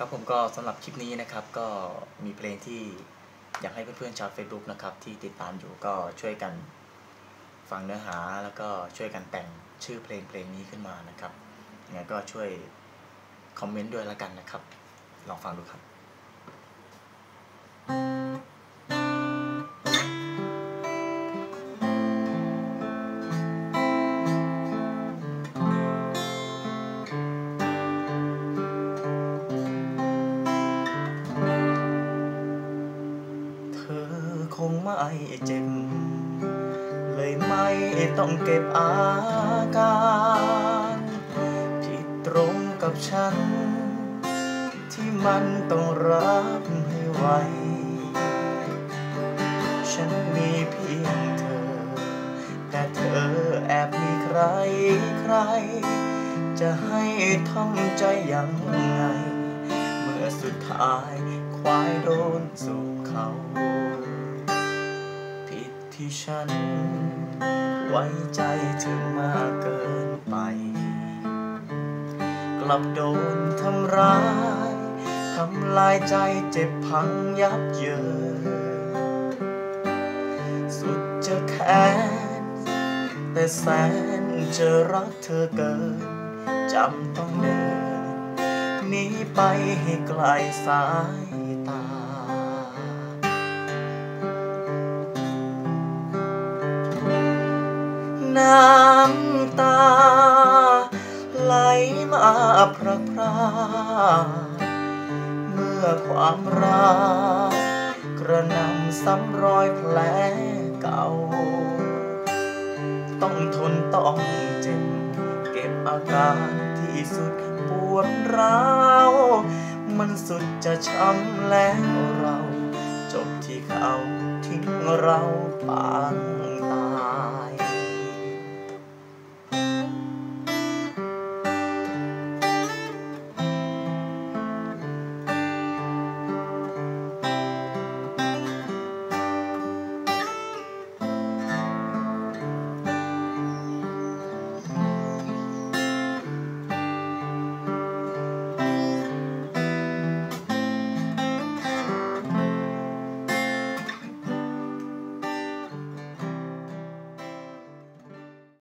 ครับผมก็สำหรับคลิปนี้นะครับก็มีเพลงที่อยากให้เพื่อนๆชาว Facebook นะครับที่ติดตามอยู่ก็ช่วยกันฟังเนื้อหาแล้วก็ช่วยกันแต่งชื่อเพลงเพลงนี้ขึ้นมานะครับยังไงก็ช่วยคอมเมนต์ด้วยแล้วกันนะครับ ลองฟังดูครับ คงไม่เจ็บ เลยไม่ต้องเก็บอาการที่ตรงกับฉัน ที่มันต้องรับให้ไหวฉันมีเพียงเธอ แต่เธอแอบมีใครใคร จะให้ทำใจยังไง เมื่อสุดท้ายควายโดนสู่เขา ที่ฉัน ไว้ใจเธอมากเกินไป กลับโดนทำร้าย ทำลายใจเจ็บพังยับเยิน สุดจะแค้น แต่แสนจะรักเธอเกิน จำต้องเดินหนีไปให้ไกลสายตา น้ำตา ไหลมาพระพราเมื่อความรักกระนำซ้ำรอยแผลเก่า ต้องทนต้องเจ็บเก็บอาการที่สุดปวดร้าวมันสุดจะช้ำแล้วเรา จบที่เขาทิ้งเราปางตาย